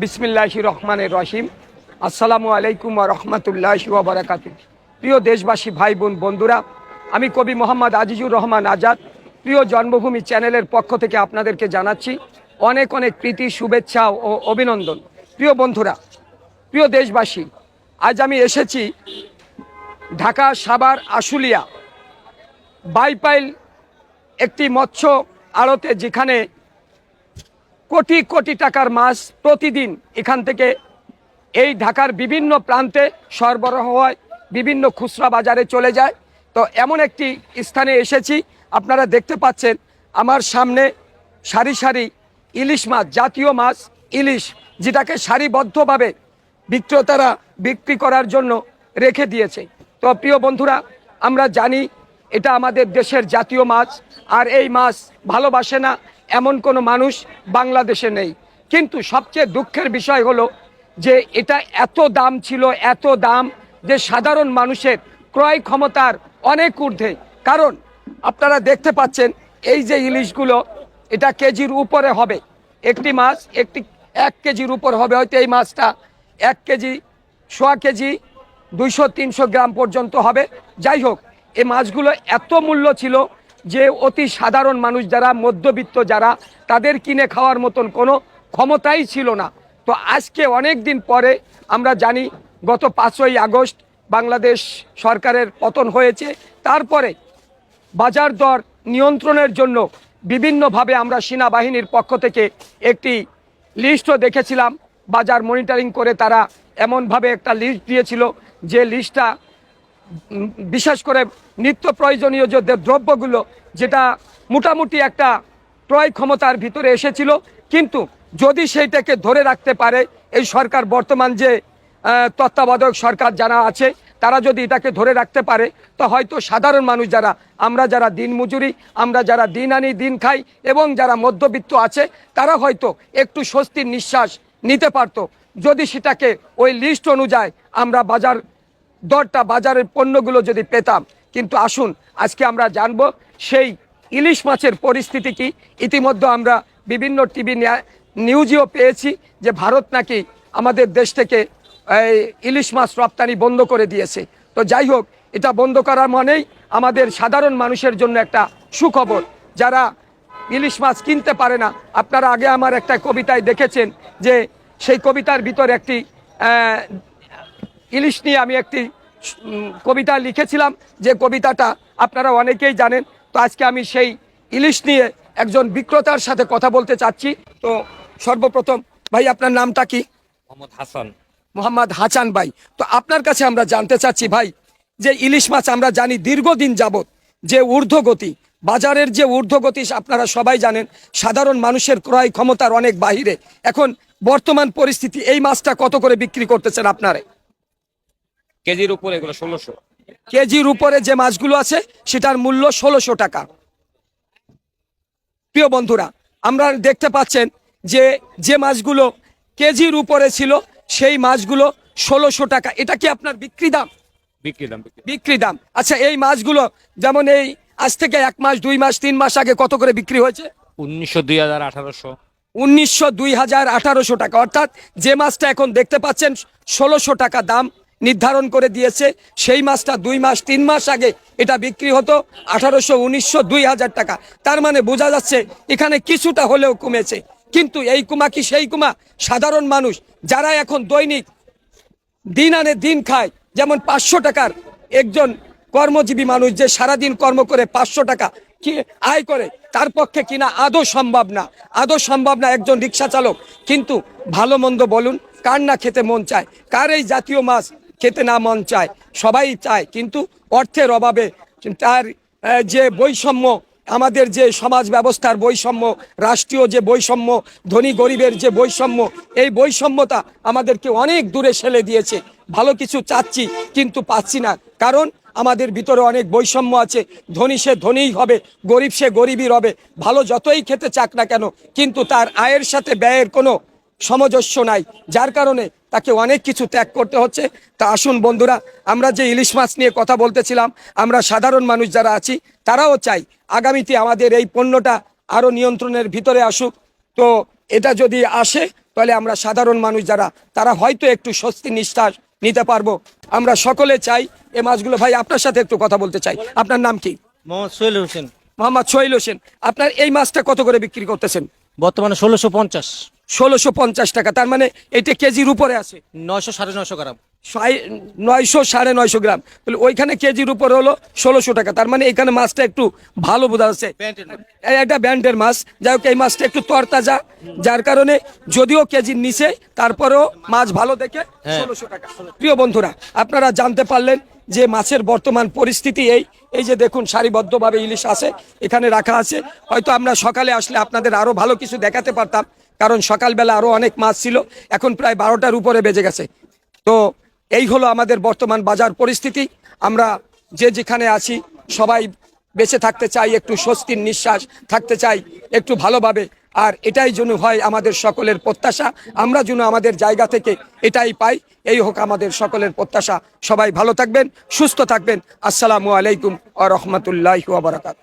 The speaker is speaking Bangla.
বিসমিল্লাহ রহমানের রহিম। আসসালামু আলাইকুম রহমতুল্লাহ বারাকাতু প্রিয় দেশবাসী ভাই বোন বন্ধুরা, আমি কবি মোহাম্মদ আজিজুর রহমান আজাদ। প্রিয় জন্মভূমি চ্যানেলের পক্ষ থেকে আপনাদেরকে জানাচ্ছি অনেক অনেক প্রীতি, শুভেচ্ছা ও অভিনন্দন। প্রিয় বন্ধুরা, প্রিয় দেশবাসী, আজ আমি এসেছি ঢাকা, সাভার, আশুলিয়া, বাইপাইল একটি মৎস্য আড়তে যেখানে কোটি কোটি টাকার মাছ প্রতিদিন এখান থেকে এই ঢাকার বিভিন্ন প্রান্তে সরবরাহ হয়, বিভিন্ন খুচরা বাজারে চলে যায়। তো এমন একটি স্থানে এসেছি, আপনারা দেখতে পাচ্ছেন আমার সামনে সারি সারি ইলিশ মাছ, জাতীয় মাছ, ইলিশ, যেটাকে সারিবদ্ধভাবে বিক্রেতারা বিক্রি করার জন্য রেখে দিয়েছে। তো প্রিয় বন্ধুরা, আমরা জানি এটা আমাদের দেশের জাতীয় মাছ, আর এই মাছ ভালোবাসে না এমন কোনো মানুষ বাংলাদেশে নেই। কিন্তু সবচেয়ে দুঃখের বিষয় হলো যে এটা এত দাম ছিল, এত দাম যে সাধারণ মানুষের ক্রয় ক্ষমতার অনেক ঊর্ধ্বে। কারণ আপনারা দেখতে পাচ্ছেন এই যে ইলিশগুলো, এটা কেজির উপরে হবে। একটি মাছ একটি এক কেজির উপর হবে, হয়তো এই মাছটা এক কেজি, সোয়া কেজি, দুইশো, তিনশো গ্রাম পর্যন্ত হবে। যাই হোক, এই মাছগুলো এত মূল্য ছিল যে অতি সাধারণ মানুষ যারা, মধ্যবিত্ত যারা, তাদের কিনে খাওয়ার মতন কোনো ক্ষমতাই ছিল না। তো আজকে অনেক দিন পরে আমরা জানি, গত পাঁচই আগস্ট বাংলাদেশ সরকারের পতন হয়েছে। তারপরে বাজার দর নিয়ন্ত্রণের জন্য বিভিন্নভাবে আমরা সেনাবাহিনীর পক্ষ থেকে একটি লিস্টও দেখেছিলাম। বাজার মনিটরিং করে তারা এমনভাবে একটা লিস্ট দিয়েছিল যে লিস্টটা বিশেষ করে নিত্য প্রয়োজনীয় যে দ্রব্যগুলো, যেটা মোটামুটি একটা ক্রয় ক্ষমতার ভিতরে এসেছিল, কিন্তু যদি সেইটাকে ধরে রাখতে পারে, এই সরকার বর্তমান যে তত্ত্বাবধায়ক সরকার যারা আছে, তারা যদি এটাকে ধরে রাখতে পারে, তো হয়তো সাধারণ মানুষ যারা, আমরা যারা দিন মজুরি, আমরা যারা দিন আনি, দিন খাই, এবং যারা মধ্যবিত্ত আছে, তারা হয়তো একটু স্বস্তির নিঃশ্বাস নিতে পারতো। যদি সেটাকে ওই লিস্ট অনুযায়ী আমরা বাজার দরটা বাজারের পণ্যগুলো যদি পেতাম। কিন্তু আসুন, আজকে আমরা জানব সেই ইলিশ মাছের পরিস্থিতি কি। ইতিমধ্যে আমরা বিভিন্ন টিভি নিউজেও পেয়েছি যে ভারত নাকি আমাদের দেশ থেকে ইলিশ মাছ রপ্তানি বন্ধ করে দিয়েছে। তো যাই হোক, এটা বন্ধ করার মানেই আমাদের সাধারণ মানুষের জন্য একটা সুখবর। যারা ইলিশ মাছ কিনতে পারে না, আপনারা আগে আমার একটা কবিতায় দেখেছেন যে সেই কবিতার ভিতর একটি ইলিশ নিয়ে আমি একটি কবিতা লিখেছিলাম। যে কবিতাটা আপনারা অনেকেই জানেন। তো আজকে আমি সেই ইলিশ নিয়ে একজন বিক্রেতার সাথে কথা বলতে চাচ্ছি। তো সর্বপ্রথম ভাই আপনার নামটা কি? মোহাম্মদ হাসান। মোহাম্মদ হাসান ভাই। তো আপনার কাছে আমরা জানতে চাচ্ছি ভাই যে ইলিশ মাছ আমরা জানি দীর্ঘদিন যাবত যে ঊর্ধ্বগতি বাজারের যে ঊর্ধ্বগতি আপনারা সবাই জানেন সাধারণ মানুষের ক্রয় ক্ষমতার অনেক বাহিরে। এখন বর্তমান পরিস্থিতি এই মাছটা কত করে বিক্রি করতেছেন আপনারা? কেজির উপরে এগুলো ষোলোশো। কেজির উপরে যে মাছগুলো আছে সেটার মূল্য ষোলোশো টাকা। প্রিয় বন্ধুরা আমরা দেখতে পাচ্ছেন যে যে মাছগুলো কেজির উপরে ছিল সেই মাছগুলো ষোলোশো টাকা। এটা কি আপনার বিক্রি দাম? বিক্রি দাম বিক্রি দাম। আচ্ছা এই মাছগুলো যেমন এই আজ থেকে এক মাস দুই মাস তিন মাস আগে কত করে বিক্রি হয়েছে? উনিশশো দুই হাজার আঠারোশো। উনিশশো দুই হাজার আঠারোশো টাকা। অর্থাৎ যে মাছটা এখন দেখতে পাচ্ছেন ষোলোশো টাকা দাম। নির্ধারণ করে দিয়েছে। সেই মাছটা দুই মাস, তিন মাস আগে এটা বিক্রি হতো আঠারোশো, উনিশশো, দুই হাজার টাকা। তার মানে বোঝা যাচ্ছে এখানে কিছুটা হলেও কমেছে। কিন্তু এই কুমা কি সেই কুমা? সাধারণ মানুষ যারা এখন দৈনিক দিন আনে দিন খায়, যেমন পাঁচশো টাকার একজন কর্মজীবী মানুষ যে সারাদিন কর্ম করে পাঁচশো টাকা কি আয় করে, তার পক্ষে কিনা আদৌ সম্ভব না। আদৌ সম্ভব না একজন রিক্সা চালক। কিন্তু ভালো মন্দ বলুন, কার না খেতে মন চায়? কার এই জাতীয় মাছ খেতে না মন চায়, সবাই চায়, কিন্তু অর্থের অভাবে তার যে বৈষম্য, আমাদের যে সমাজ ব্যবস্থার বৈষম্য, রাষ্ট্রীয় যে বৈষম্য, ধনী গরিবের যে বৈষম্য, এই বৈষম্যতা আমাদেরকে অনেক দূরে ঠেলে দিয়েছে। ভালো কিছু চাচ্ছি, কিন্তু পাচ্ছি না। কারণ আমাদের ভিতরে অনেক বৈষম্য আছে। ধনী সে ধনীই হবে, গরিব সে গরিবই হবে ভালো যতই খেতে চাক না কেন, কিন্তু তার আয়ের সাথে ব্যয়ের কোনো সামঞ্জস্য নাই। যার কারণে তাকে অনেক কিছু ত্যাগ করতে হচ্ছে। তা আসুন বন্ধুরা আমরা যে ইলিশ মাছ নিয়ে কথা বলতেছিলাম আমরা সাধারণ মানুষ যারা আছি তারাও চাই আগামীতে আমাদের এই পণ্যটা আরও নিয়ন্ত্রণের ভিতরে আসুক। তো এটা যদি আসে তাহলে আমরা সাধারণ মানুষ যারা তারা হয়তো একটু স্বস্তি নিঃশ্বাস নিতে পারব। আমরা সকলে চাই এই মাছগুলো। ভাই আপনার সাথে একটু কথা বলতে চাই। আপনার নাম কি? মোহাম্মদ সোহেল হোসেন। মোহাম্মদ সোহেল হোসেন। আপনার এই মাছটা কত করে বিক্রি করতেছেন? বর্তমানে ষোলোশো পঞ্চাশ। ষোলোশো পঞ্চাশ টাকা তার মানে এটা কেজির উপরে আছে। নয়শো সাড়ে নয়শো গ্রাম। নয়শো সাড়ে নয়শো গ্রাম। তাহলে ওইখানে কেজির উপরে হলো ষোলোশো টাকা তার মানে এখানে মাছটা একটু ভালো বোঝা যাচ্ছে। এই একটা ব্যান্ডের মাছ। যাই হোক এই মাছটা একটু তরতাজা যার কারণে যদিও কেজির নিচে তারপরেও মাছ ভালো দেখে ষোলোশো টাকা। প্রিয় বন্ধুরা আপনারা জানতে পারলেন যে মাছের বর্তমান পরিস্থিতি এই। এই যে দেখুন সারিবদ্ধভাবে ইলিশ আছে এখানে রাখা আছে। হয়তো আমরা সকালে আসলে আপনাদের আরও ভালো কিছু দেখাতে পারতাম। কারণ সকালবেলা আরও অনেক মাছ ছিল, এখন প্রায় বারোটার উপরে বেজে গেছে। তো এই হলো আমাদের বর্তমান বাজার পরিস্থিতি। আমরা যে যেখানে আছি, সবাই বেঁচে থাকতে চাই, একটু স্বস্তির নিঃশ্বাস থাকতে চাই, একটু ভালোভাবে। আর এটাই যেন হয় আমাদের সকলের প্রত্যাশা। আমরা যেন আমাদের জায়গা থেকে এটাই পাই, এই হোক আমাদের সকলের প্রত্যাশা। সবাই ভালো থাকবেন, সুস্থ থাকবেন। আসসালামু আলাইকুম আ রহমতুল্লাহ বারাকাত